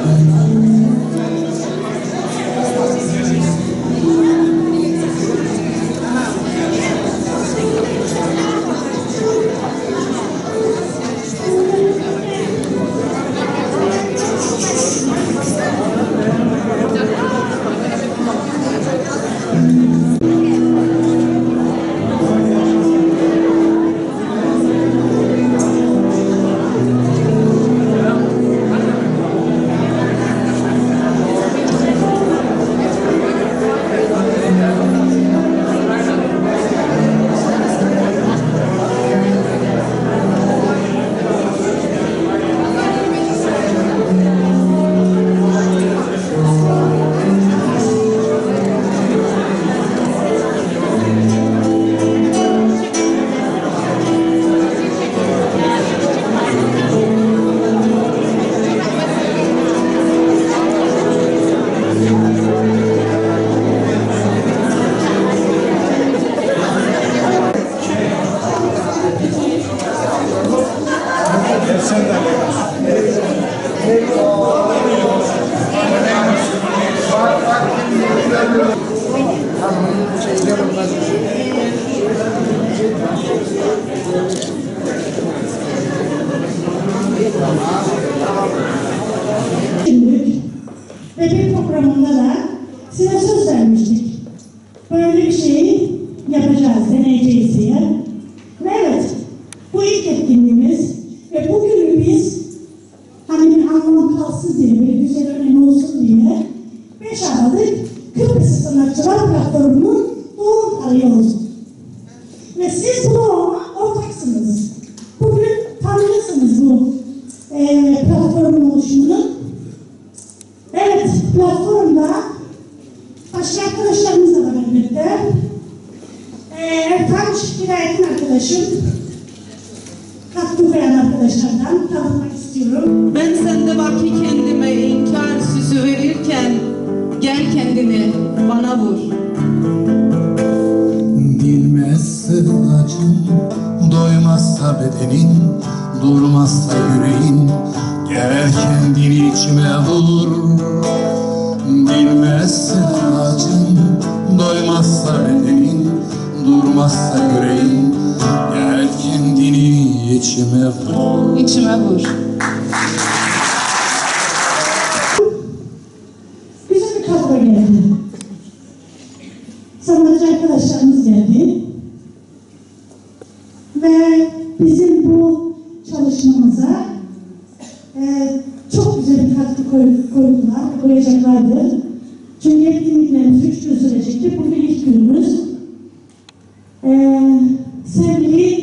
Amém. bebek programında da size söz vermiştik. Böyle bir şeyi yapacağız, deneyeceğiz diye. Ve evet, bu ilk etkinliğimiz ve bugünü biz hani bir anlamı kalsın diye, bir güzel önemi olsun diye 5 Aralık Kıbrıs Sanatçılar Platformu'nun doğum tarihi olsun. Ve siz bunu Ertanç Hidayet'in arkadaşım. Katkı koyan arkadaşlardan tanıtmak istiyorum. Ben sende vaki kendime inkar süsü verirken gel kendini bana vur. Bilmezsin acın, doymazsa bedenin, durmazsa yüreğin, gel kendini içime vur. Bilmezsin acın, durmazsa yüreğin, gel kendini içime vur. İçime vur. Güzel bir kadro geldi. Sanatçı arkadaşlarımız geldi. Ve bizim bu çalışmamıza e, çok güzel bir katkı koy, koydular, koyacaklardır. Çünkü etkinliklerimiz üç gün sürecekti. Bugün ilk günümüz. E, sevgili Alp Albayrak geldi.